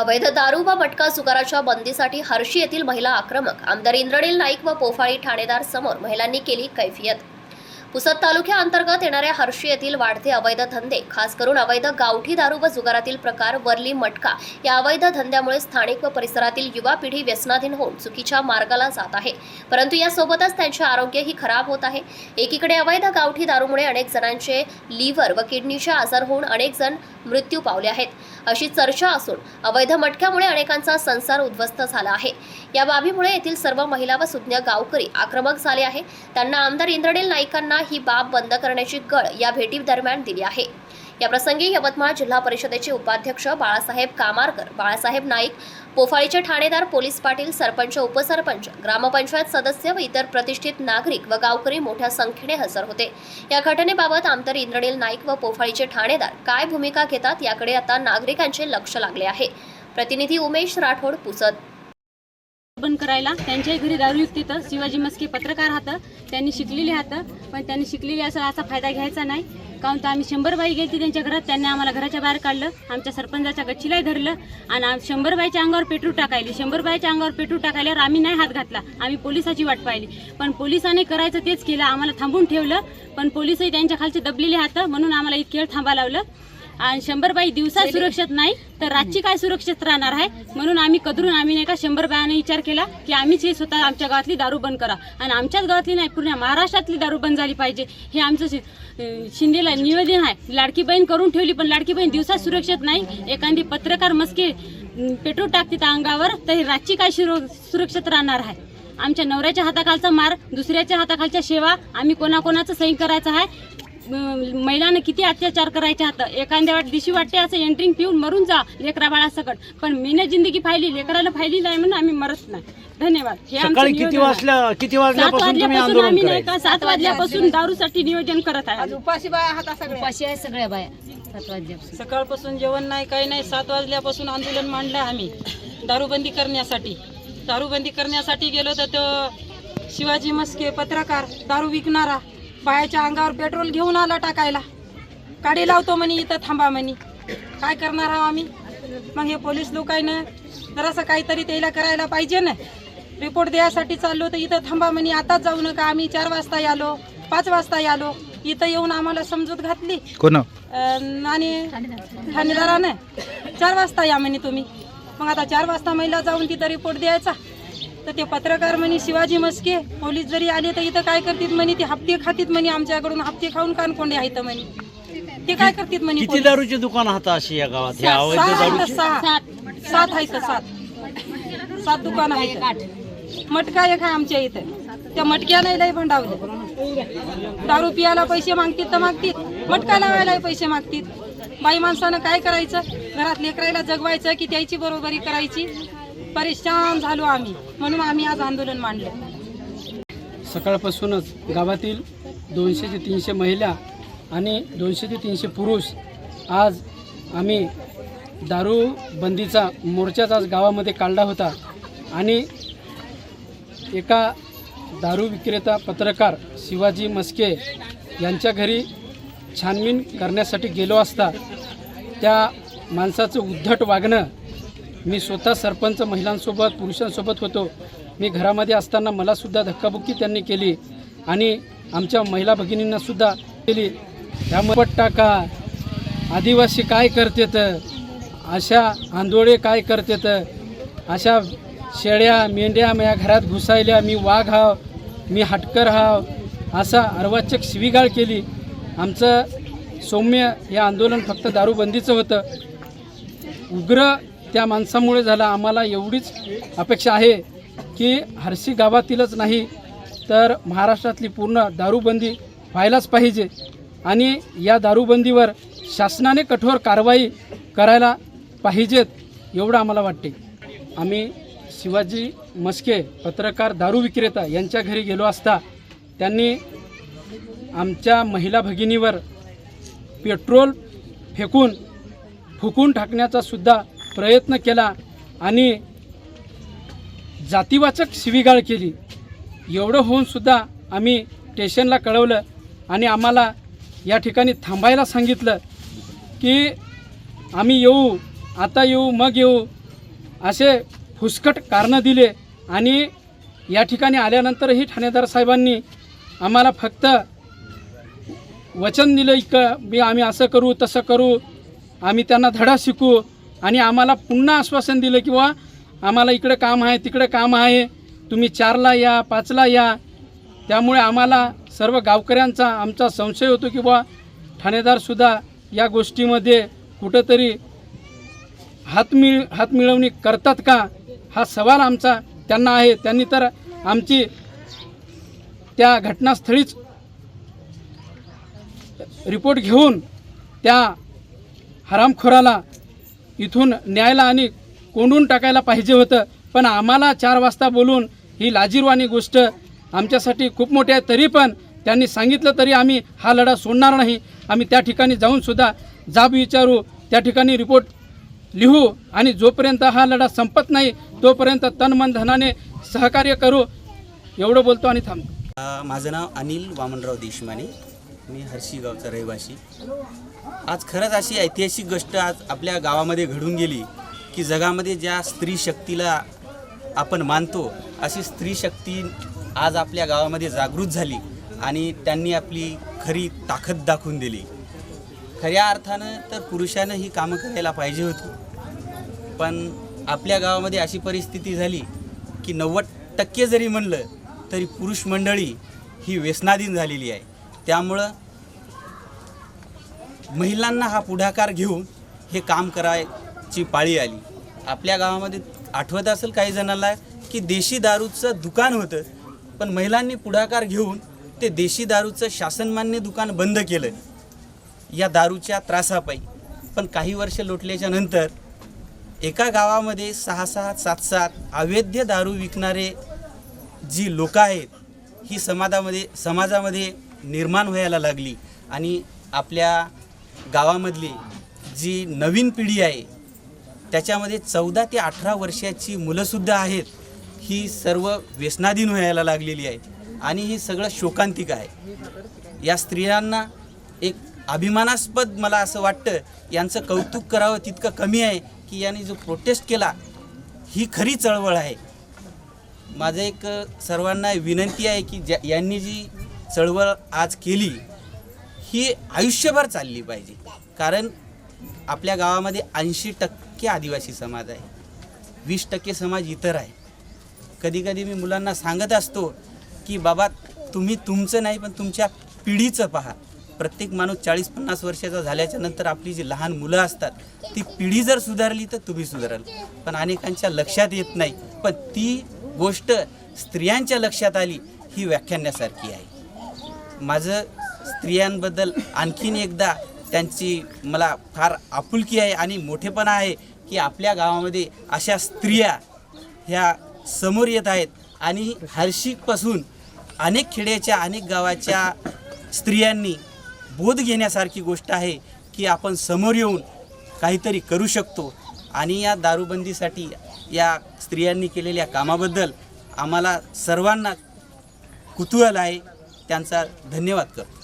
अवैध दारू व मटका सुकाराच्या बंदीसाठी हर्षी येथील महिला आक्रमक. आमदार इंद्रनील नाईक व पोफाळी ठाणेदार समोर महिलांनी केली कैफियत. पुसद तालुक्याअंतर्गत येणाऱ्या हर्षी येथील वाढते अवैध धंदे खास करून अवैध गावठी दारू व जुगारातील प्रकार वरली मटका या अवैध धंद्यामुळे स्थानिक व परिसरातील युवा पिढी व्यसनाधीन होऊन चुकीच्या मार्गाला जात आहे. परंतु यासोबतच त्यांचे आरोग्यही खराब होत आहे. एकीकडे अवैध गावठी दारूमुळे अनेक जणांचे लिव्हर व किडनीचे आजार होऊन अनेक जण मृत्यू पावले आहेत. अशी चर्चा असून अवैध मटक्यामुळे अनेकांचा संसार उद्ध्वस्त झाला आहे. या बाबीमुळे येथील सर्व महिला व सुज्ञ गावकरी आक्रमक झाले आहे. त्यांना आमदार इंद्रनील नाईकांना ही बाब बंद करण्याची गळ या भेटी दरम्यान दिली आहे. या प्रसंगी यवतमाळ जिल्हा परिषदेचे उपाध्यक्ष बाळासाहेब कामारकर बाळासाहेब नाईक पोफाळीचे ठाणेदार पोलीस पाटील सरपंच उपसरपंच ग्रामपंचायत सदस्य व इतर प्रतिष्ठित नागरिक व गावकरी मोठ्या संख्येने हजर होते. या घटनेबाबत आमदार इंद्रनील नाईक व पोफाळीचे ठाणेदार काय भूमिका घेतात याकडे आता नागरिकांचे लक्ष लागले आहे. प्रतिनिधी उमेश राठोड पुसद. बंद करायला. त्यांच्याही घरी दारूयुक्त विकते शिवाजी मस्के पत्रकार हातं त्यांनी शिकलेले हातं पण त्यांनी शिकलेले असं असा फायदा घ्यायचा नाही. काहून तर आम्ही शंभर बाई गेली त्यांच्या घरात त्यांनी आम्हाला घराच्या बाहेर काढलं आमच्या सरपंचाच्या गच्चीलाही धरलं आणि आम- शंभर बाईच्या अंगावर पेट्रोल टाकायली. शंभर बाईच्या अंगावर पेट्रोल टाकायल्यावर आम्ही नाही हात घातला आम्ही पोलिसाची वाट पाहिली. पण पोलिसाने करायचं तेच केलं आम्हाला थांबून ठेवलं पण पोलिसही त्यांच्या खालचे दबलेले हातं म्हणून आम्हाला इतके वेळ थांबा लावलं. आणि शंभर बाई दिवसा सुरक्षित नाही तर रातची काय सुरक्षित राहणार आहे? म्हणून आम्ही कदरून आम्ही नाही का शंभर बायाने विचार केला की आम्हीच हे स्वतः आमच्या गावातली दारू बंद करा. आणि आमच्याच गावातली नाही पूर्ण महाराष्ट्रातली दारू बंद झाली पाहिजे. हे आमचं शिंदेला निवेदन आहे. लाडकी बहीण करून ठेवली पण लाडकी बहीण दिवसा सुरक्षित नाही. एखादी पत्रकार मस्के पेट्रोल टाकते त्या अंगावर तर ही रातची काय सुर- सुरक्षित राहणार आहे? आमच्या नवऱ्याच्या हाताखालचा मार दुसऱ्याच्या हाताखालच्या सेवा आम्ही कोणाकोणाचं सही करायचं आहे? महिलांना किती अत्याचार करायचे हात एखाद्या वाट दिवशी वाटते असं एंट्रिंग पिऊन मरून जा लेकरा बाळा सकट पण मीने जिंदगी फायली लेकराला फायली नाही म्हणून आम्ही मरत नाही. धन्यवाद. हे सकाळी किती. वाजल्या किती सात वाजल्यापासून तुम्ही वाजल्यापासून आंदोलन आम्ही नाही करायचं? का सात वाजल्यापासून दारूसाठी नियोजन करत आहे. उपाशी बाया हाता सगळ्या. उपाशी आहे सगळ्या बाया. सात वाजल्यापासून. सकाळपासून जेवण नाही काही नाही. सात वाजल्यापासून आंदोलन मांडलं आम्ही. दारूबंदी करण्यासाठी. दारूबंदी करण्यासाठी गेलो तर तो शिवाजी मस्के पत्रकार दारू विकणारा बायाच्या अंगावर पेट्रोल घेऊन आला टाकायला. काडी लावतो म्हणे इथं थांबा म्हणे. काय करणार आहो आम्ही? मग हे पोलीस लोकांना जरासं काहीतरी त्याला करायला पाहिजे ना. रिपोर्ट द्यायसाठी चाललो तर इथं थांबा म्हणे आताच जाऊ नका. आम्ही चार वाजता आलो पाच वाजता आलो. इथं येऊन आम्हाला समजूत घातली. कोण? आणि ठाणेदारानं. चार वाजता या म्हणे तुम्ही. मग आता चार वाजता महिला जाऊन तिथं रिपोर्ट द्यायचा. तर ते पत्रकार म्हणे शिवाजी मस्के पोलीस जरी आले तर इथं काय करतील म्हणे? ते हप्ते खातीत म्हणे आमच्याकडून हप्ते खाऊन कानकोंडे आहेत म्हणे. ते काय करतील म्हणे किती पोलीस? दारूची दुकान आता अशी या गावात? अवैध सहा आहेत, दारूची? सहा सात आहेत सात. सात दुकान आहेत. मटका एक आहे आमच्या इथं. त्या मटक्याला लय भंडावले दारू पियाला पैसे मागतील तर मागतील. मटका लावायला पैसे मागतील. बाई माणसानं काय करायचं? घरात लेकरायला जगवायचं की त्याची बरोबरी करायची? परेशान झालो आम्ही. म्हणून आम्ही आज आंदोलन मांडलं. सकाळपासूनच गावातील दोनशे ते तीनशे महिला आणि दोनशे ते तीनशे पुरुष आज आम्ही दारू बंदीचा मोर्चाच आज गावामध्ये काढला होता आणि एका दारू विक्रेता पत्रकार शिवाजी मस्के यांच्या घरी छानबीन करण्यासाठी गेलो असता त्या माणसाचं उद्धट वागणं मी स्वतः सरपंच महिलांसोबत पुरुषांसोबत होतो. मी घरामध्ये असताना मलासुद्धा धक्काबुक्की त्यांनी केली आणि आमच्या महिला भगिनींनासुद्धा केली. त्यामुळे पट टाका. आदिवासी काय करतेत अशा आंदोळे काय करतेत अशा शेळ्या मेंढ्या माझ्या घरात घुसायल्या. मी वाघ हाव मी हटकर हाव असा अर्वाचक शिवीगाळ केली. आमचं सौम्य हे आंदोलन फक्त दारूबंदीचं होतं. उग्र त्या माणसामुळे झालं. आम्हाला एवढीच अपेक्षा आहे की हर्षी गावातीलच नाही तर महाराष्ट्रातली पूर्ण दारूबंदी व्हायलाच पाहिजे आणि या दारूबंदीवर शासनाने कठोर कारवाई करायला पाहिजेत एवढं आम्हाला वाटते. आम्ही शिवाजी मस्के पत्रकार दारू विक्रेता यांच्या घरी गेलो असता त्यांनी आमच्या महिला भगिनीवर पेट्रोल फेकून फुकून टाकण्याचा सुद्धा प्रयत्न केला आणि जातीवाचक शिवीगाळ केली. एवढं होऊनसुद्धा आम्ही स्टेशनला कळवलं आणि आम्हाला या ठिकाणी थांबायला सांगितलं की आम्ही येऊ आता येऊ मग येऊ असे फुसकट कारणं दिले आणि या ठिकाणी आल्यानंतरही ठाणेदार साहेबांनी आम्हाला फक्त वचन दिलं की मी आम्ही असं करू तसं करू आम्ही त्यांना धडा शिकू आणि आम्हाला पुन्हा आश्वासन दिलं की बुवा आम्हाला इकडं काम आहे तिकडं काम आहे. तुम्ही चारला या पाचला या. त्यामुळे आम्हाला सर्व गावकऱ्यांचा आमचा संशय होतो की बुवा ठाणेदारसुद्धा या गोष्टीमध्ये कुठंतरी हात मिळ हात मिळवणी करतात का? हा सवाल आमचा त्यांना आहे. त्यांनी तर आमची त्या घटनास्थळीच रिपोर्ट घेऊन त्या हरामखोराला इथून न्यायला आणि कोंडून टाकायला पाहिजे होतं. पण आम्हाला चार वाजता बोलून ही लाजीरवाणी गोष्ट आमच्यासाठी खूप मोठी आहे. तरी पण त्यांनी सांगितलं तरी आम्ही हा लढा सोडणार नाही. आम्ही त्या ठिकाणी जाऊनसुद्धा जाब विचारू त्या ठिकाणी रिपोर्ट लिहू आणि जोपर्यंत हा लढा संपत नाही तोपर्यंत तन मन धनाने सहकार्य करू. एवढं बोलतो आणि थांबतो माझं नाव अनिल वामनराव देशमाने. मी हर्षी गावचा रहिवासी आज खरंच अशी ऐतिहासिक गोष्ट आज आपल्या गावामध्ये घडून गेली की जगामध्ये ज्या स्त्री शक्तीला आपण मानतो अशी स्त्री शक्ती आज आपल्या गावामध्ये जागृत झाली आणि त्यांनी आपली खरी ताकद दाखवून दिली. खऱ्या अर्थानं तर पुरुषानं ही कामं करायला पाहिजे होती. पण आपल्या गावामध्ये अशी परिस्थिती झाली की नव्वद टक्के जरी म्हणलं तरी पुरुष मंडळी ही व्यसनाधीन झालेली आहे. त्यामुळं महिलांना हा पुढाकार घेऊन हे काम करायची पाळी आली. आपल्या गावामध्ये आठवत असेल काही जणांना की देशी दारूचं दुकान होतं पण महिलांनी पुढाकार घेऊन ते देशी दारूचं शासनमान्य दुकान बंद केलं. या दारूच्या त्रासापायी. पण काही वर्ष लोटल्याच्या नंतर एका गावामध्ये सहा सहा सात सात अवैध दारू विकणारे जी लोक आहेत ही समाजामध्ये समाजामध्ये निर्माण व्हायला लागली आणि आपल्या गावामधली जी नवीन पिढी आहे त्याच्यामध्ये चौदा ते अठरा वर्षाची मुलंसुद्धा आहेत ही सर्व व्यसनाधीन व्हायला लागलेली आहे. आणि हे सगळं शोकांतिक आहे. या स्त्रियांना एक अभिमानास्पद मला असं वाटतं यांचं कौतुक करावं तितकं कमी आहे की यांनी जो प्रोटेस्ट केला ही खरी चळवळ आहे. माझं एक सर्वांना विनंती आहे की ज्या यांनी जी चळवळ आज केली ही आयुष्यभर चालली पाहिजे. कारण आपल्या गावामध्ये ऐंशी टक्के आदिवासी समाज आहे. वीस टक्के समाज इतर आहे. कधीकधी मी मुलांना सांगत असतो की बाबा तुम्ही तुमचं नाही पण तुमच्या पिढीचं पहा. प्रत्येक माणूस चाळीस पन्नास वर्षाचा झाल्याच्यानंतर आपली जी लहान मुलं असतात ती पिढी जर सुधारली तर तुम्ही सुधाराल. पण अनेकांच्या लक्षात येत नाही. पण ती गोष्ट स्त्रियांच्या लक्षात आली ही व्याख्यानासारखी आहे. माझं स्त्रियांबद्दल आणखीन एकदा त्यांची मला फार आपुलकी आहे आणि मोठेपणा आहे की आपल्या गावामध्ये अशा स्त्रिया ह्या समोर येत आहेत. आणि हर्षिकपासून अनेक खेड्याच्या अनेक गावाच्या स्त्रियांनी बोध घेण्यासारखी गोष्ट आहे की आपण समोर येऊन काहीतरी करू शकतो. आणि या दारूबंदीसाठी या स्त्रियांनी केलेल्या कामाबद्दल आम्हाला सर्वांना कुतूहल आहे. त्यांचा धन्यवाद करतो.